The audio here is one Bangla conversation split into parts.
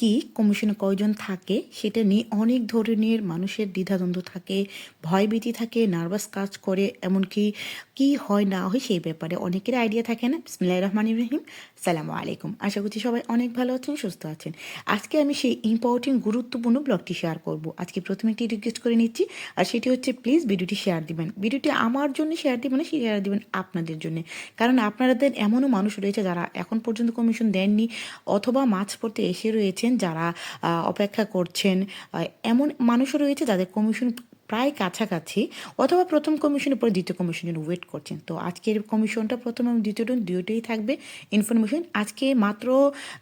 কি কমিশনে কয়জন থাকে, সেটা নিয়ে অনেক ধরনের মানুষের দ্বিধাদ্বন্দ্ব থাকে, ভয়ভীতি থাকে, নার্ভাস কাজ করে, এমনকি কি হয় না হয় সেই ব্যাপারে অনেকের আইডিয়া থাকে না। বিসমিল্লাহির রহমানির রহিম। সালামু আলাইকুম। আশা করছি সবাই অনেক ভালো আছেন, সুস্থ আছেন। আজকে আমি সেই ইম্পর্টেন্ট গুরুত্বপূর্ণ ব্লগটি শেয়ার করব। আজকে প্রথমে একটি রিকোয়েস্ট করে নিচ্ছি, আর সেটি হচ্ছে প্লিজ ভিডিওটি শেয়ার দিবেন। ভিডিওটি আমার জন্য শেয়ার দিবেন না শেয়ার দিবেন আপনাদের জন্য। কারণ আপনাদের এমনও মানুষ রয়েছে যারা এখন পর্যন্ত কমিশন দেননি, অথবা মাছ পড়তে এসে রয়েছেন যারা অপেক্ষা করছেন এমন মানুষও রয়েছে যাদের কমিশন প্রায় কাছাকাছি, অথবা প্রথম কমিশনের পরে দ্বিতীয় কমিশনের জন্য ওয়েট করছেন। তো আজকের কমিশনটা প্রথম এবং দ্বিতীয়টা দুটোই থাকবে। ইনফরমেশন আজকে মাত্র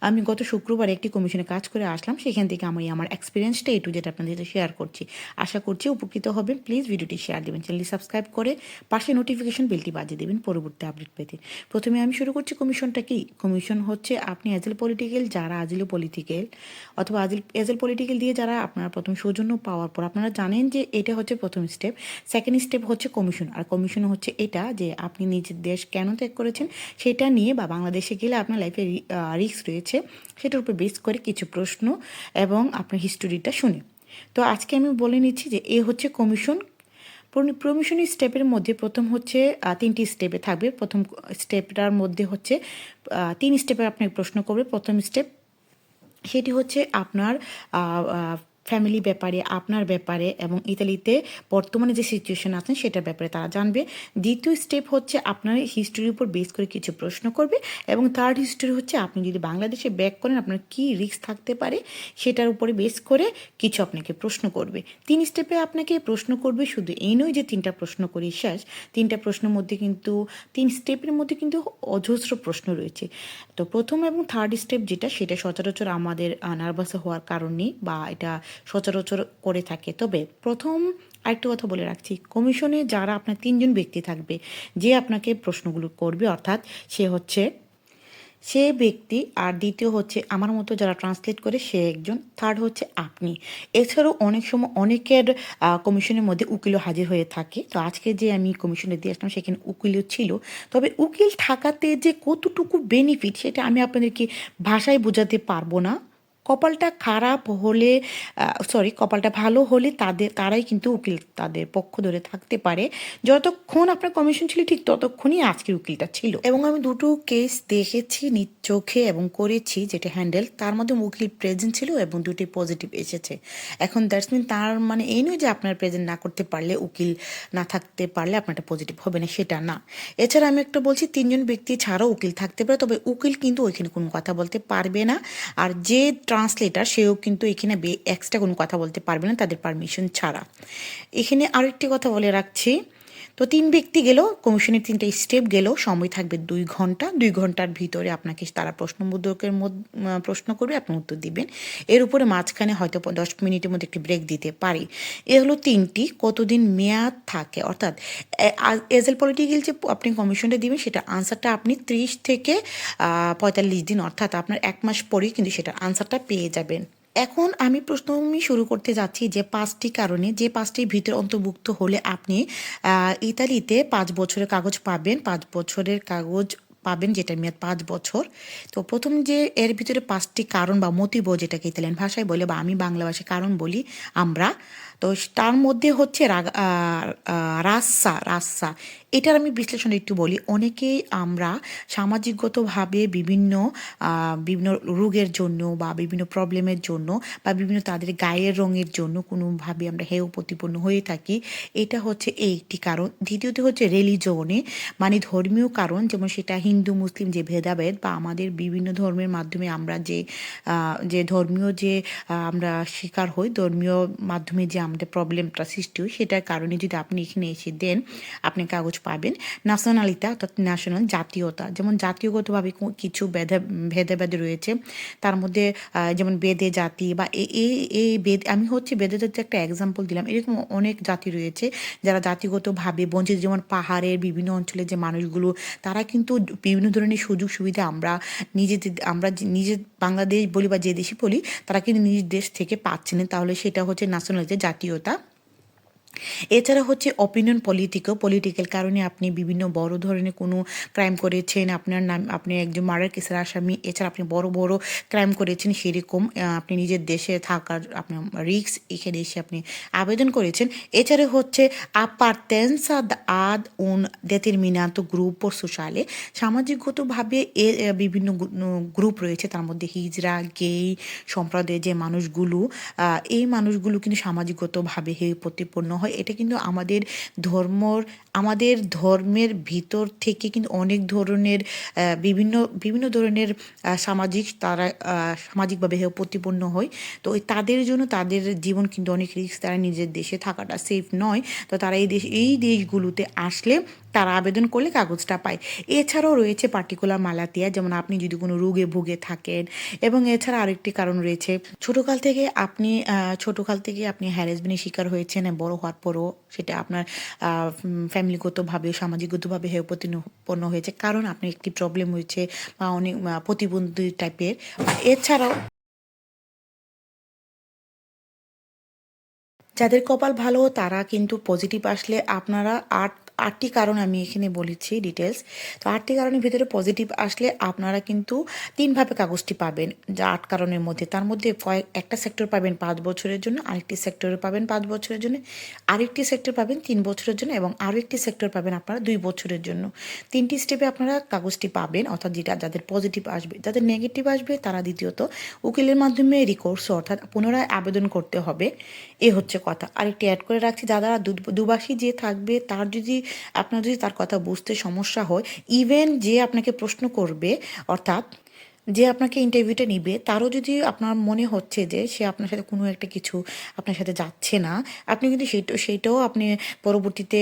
আমি গত শুক্রবার একটি কমিশনে কাজ করে আসলাম। সেখান থেকে আমি আমার এক্সপিরিয়েন্সটা একটু যেটা আপনাদের সাথে শেয়ার করছি। আশা করছি উপকৃত হবেন। প্লিজ ভিডিওটি শেয়ার দেবেন চ্যানেলটি সাবস্ক্রাইব করে পাশে নোটিফিকেশন বেলটি বাজিয়ে দেবেন পরবর্তী আপডেট পেতে। প্রথমে আমি শুরু করছি কমিশনটা কি? কমিশন হচ্ছে আপনি অ্যাজেল পলিটিক্যাল যারা আজিল পলিটিক্যাল অথবা আজিল এজেল পলিটিক্যাল দিয়ে যারা আপনারা প্রথম সৌজন্য পাওয়ার পর, আপনারা জানেন যে এটা হচ্ছে প্রথম স্টেপ সেকেন্ড স্টেপ হচ্ছে কমিশন আর কমিশন হচ্ছে এটা যে আপনি নিজের দেশ কেন ত্যাগ করেছেন, সেটা নিয়ে বা বাংলাদেশে গেলে আপনার লাইফে রিস্ক রয়েছে, সেটার উপর বেস করে কিছু প্রশ্ন এবং আপনার হিস্টোরিটা শুনে। তো আজকে আমি বলে নিচ্ছি যে এ হচ্ছে কমিশন প্রমিশনী স্টেপের মধ্যে প্রথম হচ্ছে তিনটি স্টেপে থাকবে। প্রথম স্টেপটার মধ্যে হচ্ছে তিন স্টেপে আপনাকে প্রশ্ন করবে। প্রথম স্টেপ সেটি হচ্ছে আপনার ফ্যামিলি ব্যাপারে, আপনার ব্যাপারে এবং ইতালিতে বর্তমানে যে সিচুয়েশন আছেন সেটার ব্যাপারে তারা জানবে। দ্বিতীয় স্টেপ হচ্ছে আপনার হিস্টোরির উপর বেস করে কিছু প্রশ্ন করবে এবং থার্ড হিস্টোরি হচ্ছে আপনি যদি বাংলাদেশে ব্যাক করেন আপনার কী রিস্ক থাকতে পারে সেটার উপরে বেস করে কিছু আপনাকে প্রশ্ন করবে। তিন স্টেপে আপনাকে প্রশ্ন করবে শুধু এই নয় যে তিনটা প্রশ্ন করি শেষ। তিনটা প্রশ্নের মধ্যে কিন্তু, তিন স্টেপের মধ্যে কিন্তু অজস্র প্রশ্ন রয়েছে। তো প্রথম এবং থার্ড স্টেপ যেটা সেটা সচরাচর আমাদের নার্ভাস হওয়ার কারণে বা এটা সচরাচর করে থাকে। তবে প্রথম আরেকটা কথা বলে রাখছি, কমিশনে যারা আপনার তিনজন ব্যক্তি থাকবে, যে আপনাকে প্রশ্নগুলো করবে, অর্থাৎ সে হচ্ছে, সে ব্যক্তি আর দ্বিতীয় হচ্ছে আমার মতো যারা ট্রান্সলেট করে, সে একজন থার্ড হচ্ছে আপনি। এছাড়াও অনেক সময় অনেকের কমিশনের মধ্যে উকিলও হাজির হয়ে থাকে। তো আজকে যে আমি কমিশনে দিয়ে আসলাম, সেখানে উকিলও ছিল। তবে উকিল থাকাতে যে কতটুকু বেনিফিট সেটা আমি আপনাদেরকে ভাষায় বোঝাতে পারব না। কপালটা খারাপ হলে সরি কপালটা ভালো হলে তাদের, তারাই কিন্তু উকিল তাদের পক্ষ ধরে থাকতে পারে। যতক্ষণ আপনার কমিশন ছিল, ঠিক ততক্ষণই আজকের উকিলটা ছিল। এবং আমি দুটো কেস দেখেছি নিজ চোখে এবং করেছি যেটা হ্যান্ডেল তার মধ্যে উকিল প্রেজেন্ট ছিল এবং দুটি পজিটিভ এসেছে। এখন দ্যাটস মিন তার মানে এই নয় যে আপনার প্রেজেন্ট না করতে পারলে, উকিল না থাকতে পারলে আপনারটা পজিটিভ হবে না, সেটা না। এছাড়া আমি একটা বলছি, তিনজন ব্যক্তি ছাড়াও উকিল থাকতে পারে, তবে উকিল কিন্তু ওইখানে কোনো কথা বলতে পারবে না। আর যে ট্রান্সলেটার সেও কিন্তু এখানে এক্সট্রা কোনো কথা বলতে পারবে না, তাদের পারমিশন ছাড়া। এখানে আরেকটি কথা বলে রাখছি। তো তিন ব্যক্তি গেল, কমিশনের তিনটে স্টেপ গেল, সময় থাকবে দুই ঘণ্টা, দুই ঘণ্টার ভিতরে আপনাকে তারা প্রশ্নবোধকের প্রশ্ন করবে, আপনি উত্তর দিবেন। এর উপরে মাঝখানে হয়তো দশ মিনিটের মধ্যে একটি ব্রেক দিতে পারি। এ হলো তিনটি, কতদিন মেয়াদ থাকে? অর্থাৎ এজেল পলিটিক্যাল যে আপনি কমিশনটা দিবেন, সেটা আনসারটা আপনি ত্রিশ থেকে পঁয়তাল্লিশ দিন, অর্থাৎ আপনার এক মাস পরেই কিন্তু সেটা আনসারটা পেয়ে যাবেন। এখন আমি প্রশ্নমি শুরু করতে যাচ্ছি যে পাঁচটি কারণে, যে পাঁচটির ভিতরে অন্তর্ভুক্ত হলে আপনি ইতালিতে পাঁচ বছরের কাগজ পাবেন, পাঁচ বছরের কাগজ পাবেন যেটা মেয়াদ পাঁচ বছর। তো প্রথম যে এর ভিতরে পাঁচটি কারণ বা মোটিভ যেটাকে ইতালিয়ান ভাষায় বলে বা আমি বাংলা ভাষায় কারণ বলি আমরা, তো তার মধ্যে হচ্ছে রাস্সা রাস্সা। এটার আমি বিশ্লেষণ একটু বলি। অনেকেই আমরা সামাজিকগতভাবে বিভিন্ন বিভিন্ন রোগের জন্য বা বিভিন্ন প্রবলেমের জন্য বা বিভিন্ন তাদের গায়ের রঙের জন্য কোনোভাবে আমরা হেয় প্রতিপন্ন হয়ে থাকি। এটা হচ্ছে এই একটি কারণ। দ্বিতীয়ত হচ্ছে রিলিজনে মানে ধর্মীয় কারণ, যেমন সেটা হিন্দু, মুসলিম যে ভেদাভেদ বা আমাদের বিভিন্ন ধর্মের মাধ্যমে আমরা যে যে ধর্মীয় যে আমরা শিকার হই, ধর্মীয় মাধ্যমে যে আমাদের প্রবলেমটা সৃষ্টি হয়, সেটার কারণে যদি আপনি এখানে এসে দেন, আপনি কাগজ পাবেন। ন্যাশনালিতা অর্থাৎ ন্যাশনাল জাতীয়তা। যেমন জাতীয়গতভাবে কিছু ভেদা ভেদাভেদ রয়েছে। তার মধ্যে যেমন বেদে জাতি বা এই এই বেদ আমি হচ্ছে বেদে জাতি একটা এক্সাম্পল দিলাম, এরকম অনেক জাতি রয়েছে যারা জাতিগতভাবে বঞ্চিত। যেমন পাহাড়ের বিভিন্ন অঞ্চলের যে মানুষগুলো, তারা কিন্তু বিভিন্ন ধরনের সুযোগ সুবিধা আমরা নিজেদের আমরা যে- নিজে বাংলাদেশ বলি বা যে দেশে বলি, তারা কিন্তু নিজ দেশ থেকে পাচ্ছে না তাহলে সেটা হচ্ছে ন্যাশনালিটি জাতীয়তা। এছাড়া হচ্ছে অপিনিয়ন পলিটিকও পলিটিক্যাল কারণে আপনি বিভিন্ন বড় ধরনের কোনো ক্রাইম করেছেন আপনার নাম আপনি একজন মার্ডার কেসের আসামি এছাড়া আপনি বড় বড় ক্রাইম করেছেন সেরকম আপনি নিজের দেশে থাকার আপনার রিক্স এখানে এসে আপনি আবেদন করেছেন। এছাড়া হচ্ছে appartenenza ad un গ্রুপ ও sociale সামাজিকগতভাবে এ এ, বিভিন্ন গ্রুপ রয়েছে তার মধ্যে হিজরা গেই সম্প্রদায়ের যে মানুষগুলো এই মানুষগুলো কিন্তু সামাজিকগতভাবে হে প্রতিপন্ন হয়, এটা কিন্তু আমাদের ধর্মর, আমাদের ধর্মের ভিতর থেকে কিন্তু অনেক ধরনের বিভিন্ন বিভিন্ন ধরনের সামাজিক তারা সামাজিকভাবে প্রতিপন্ন হয়। তো ওই তাদের জন্য তাদের জীবন কিন্তু অনেক রিস্ক তারা নিজের দেশে থাকাটা সেফ নয়। তো তারা এই দেশ, এই দেশগুলোতে আসলে তারা আবেদন করলে কাগজটা পায়। এছাড়াও রয়েছে পার্টিকুলার মালাতিয়া, যেমন আপনি যদি কোনো রোগে ভুগে থাকেন, এবং এছাড়া আরেকটি কারণ রয়েছে, ছোটোকাল থেকে আপনি ছোটোকাল থেকে আপনি হ্যারাসমেন্টের শিকার হয়েছেন, বড় হওয়ার পরও সেটা আপনার ফ্যামিলিগতভাবে সামাজিকগতভাবে হেয় প্রতিপন্ন হয়েছে। কারণ আপনার একটি প্রবলেম হয়েছে বা অনেক প্রতিবন্ধী টাইপের এছাড়াও যাদের কপাল ভালো, তারা কিন্তু পজিটিভ আসলে আপনারা আট আটটি কারণ আমি এখানে বলেছি ডিটেলস তো আটটি কারণের ভিতরে পজিটিভ আসলে আপনারা কিন্তু তিনভাবে কাগজটি পাবেন। যা আট কারণের মধ্যে, তার মধ্যে কয়েক, একটা সেক্টর পাবেন পাঁচ বছরের জন্য, আরেকটি সেক্টরে পাবেন পাঁচ বছরের জন্য, আরেকটি সেক্টর পাবেন তিন বছরের জন্য এবং আরও একটি সেক্টর পাবেন আপনারা দুই বছরের জন্য। তিনটি স্টেপে আপনারা কাগজটি পাবেন, অর্থাৎ যেটা, যাদের পজিটিভ আসবে। যাদের নেগেটিভ আসবে, তারা দ্বিতীয়ত উকিলের মাধ্যমে রিকোর্স অর্থাৎ পুনরায় আবেদন করতে হবে। এ হচ্ছে কথা। আরেকটি অ্যাড করে রাখছি, যারা দুবাসী যে থাকবে, তার যদি আপনার যদি তার কথা বুঝতে সমস্যা হয় ইভেন যে আপনাকে প্রশ্ন করবে অর্থাৎ যে আপনাকে ইন্টারভিউটা নিবে, তারও যদি আপনার মনে হচ্ছে যে সে আপনার সাথে কোনো একটা কিছু আপনার সাথে যাচ্ছে না, আপনি কিন্তু সেইটা সেইটাও আপনি পরবর্তীতে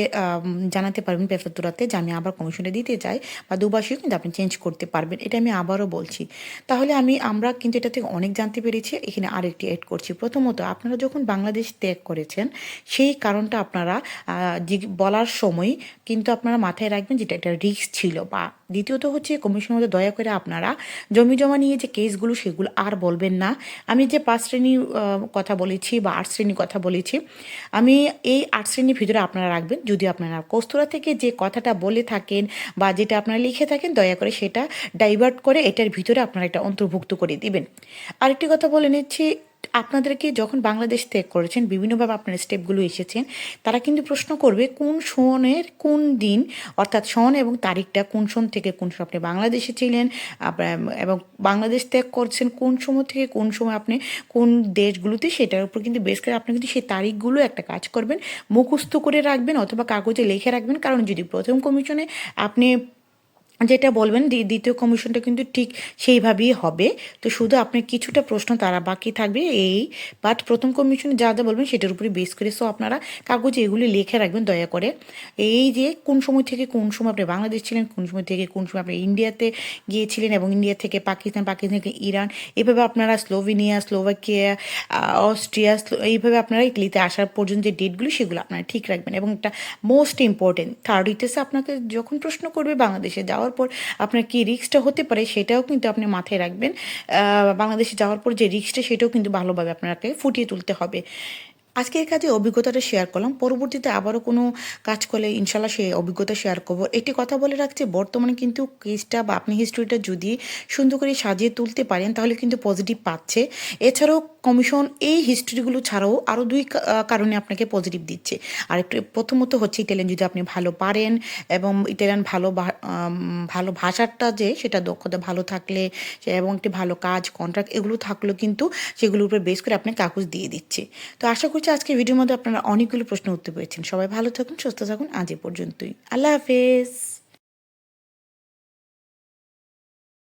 জানাতে পারবেন প্রেফাতুরাতে যে আমি আবার কমিশনে দিতে চাই বা দুবাসীও কিন্তু আপনি চেঞ্জ করতে পারবেন। এটা আমি আবারও বলছি। তাহলে আমি, আমরা কিন্তু এটা থেকে অনেক জানতে পেরেছি, এখানে আরেকটি অ্যাড করছি। প্রথমত, আপনারা যখন বাংলাদেশ ত্যাগ করেছেন, সেই কারণটা আপনারা বলার সময় কিন্তু আপনারা মাথায় রাখবেন যেটা একটা রিস্ক ছিল বা দ্বিতীয়ত হচ্ছে কমিশন দয়া করে আপনারা জমি জমা নিয়ে যে কেসগুলো সেগুলো আর বলবেন না। আমি যে পাঁচ শ্রেণির কথা বলেছি বা আট শ্রেণির কথা বলেছি, আমি এই আট শ্রেণির ভিতরে আপনারা রাখবেন। যদি আপনারা কস্তুরা থেকে যে কথাটা বলে থাকেন বা যেটা আপনারা লিখে থাকেন, দয়া করে সেটা ডাইভার্ট করে এটার ভিতরে আপনারা এটা অন্তর্ভুক্ত করে দিবেন। আরেকটি কথা বলে নিচ্ছি আপনাদেরকে যখন বাংলাদেশ ত্যাগ করেছেন, বিভিন্নভাবে আপনার স্টেপগুলো এসেছেন, তারা কিন্তু প্রশ্ন করবে কোন সনের কোন দিন, অর্থাৎ সন এবং তারিখটা কোন সন থেকে কোন সময় আপনি বাংলাদেশে ছিলেন এবং বাংলাদেশ ত্যাগ করছেন কোন সময় থেকে, কোন সময় আপনি কোন দেশগুলোতে, সেটার উপর কিন্তু বেশ করে আপনি কিন্তু সেই তারিখগুলো একটা কাজ করবেন, মুখস্থ করে রাখবেন অথবা কাগজে লিখে রাখবেন। কারণ যদি প্রথম কমিশনে আপনি যেটা বলবেন দ্বি- দ্বিতীয় কমিশনটা কিন্তু ঠিক সেইভাবেই হবে। তো শুধু আপনার কিছুটা প্রশ্ন তারা বাকি থাকবে, এই বাট প্রথম কমিশনে যা যা বলবেন সেটার উপরে বেস করে। সো আপনারা কাগজে এগুলি লিখে রাখবেন দয়া করে। এই যে কোন সময় থেকে কোন সময় আপনি বাংলাদেশ ছিলেন, কোন সময় থেকে কোন সময় আপনি ইন্ডিয়াতে গিয়েছিলেন এবং ইন্ডিয়া থেকে পাকিস্তান পাকিস্তান থেকে ইরান, এভাবে আপনারা স্লোভেনিয়া, স্লোভাকিয়া অস্ট্রিয়া এইভাবে আপনারা ইটালিতে আসার পর্যন্ত যে ডেটগুলো সেগুলো আপনারা ঠিক রাখবেন। এবং একটা মোস্ট ইম্পর্টেন্ট থার্ড ইটেসে আপনাকে যখন প্রশ্ন করবে বাংলাদেশে যাওয়ার পর আপনার কি রিক্সটা হতে পারে সেটাও কিন্তু আপনি মাথায় রাখবেন। বাংলাদেশে যাওয়ার পর যে রিক্সটা সেটাও কিন্তু ভালোভাবে আপনাকে ফুটিয়ে তুলতে হবে। আজকের কাজে অভিজ্ঞতাটা শেয়ার করলাম। পরবর্তীতে আবারও কোনো কাজ করলে ইনশাল্লাহ সেই অভিজ্ঞতা শেয়ার করব। একটি কথা বলে রাখছি, বর্তমানে কিন্তু কেসটা বা আপনি হিস্ট্রিটা যদি সুন্দর করে সাজিয়ে তুলতে পারেন, তাহলে কিন্তু পজিটিভ পাচ্ছে। এছাড়াও কমিশন এই হিস্ট্রিগুলো ছাড়াও আরও দুই কারণে আপনাকে পজিটিভ দিচ্ছে। আর একটু প্রথমত হচ্ছে ইটালিয়ান যদি আপনি ভালো পারেন এবং ইটালিয়ান ভালো ভালো ভাষাটা যে, সেটা দক্ষতা ভালো থাকলে এবং একটি ভালো কাজ কন্ট্রাক্ট এগুলো থাকলেও কিন্তু সেগুলোর উপর বেস করে আপনাকে কাগজ দিয়ে দিচ্ছে। তো আশা করছি আজকে ভিডিওর মধ্যে আপনারা অনেকগুলো প্রশ্ন উত্তর পেয়েছেন। সবাই ভালো থাকুন, সুস্থ থাকুন। আজ এ পর্যন্তই। আল্লাহ হাফেজ।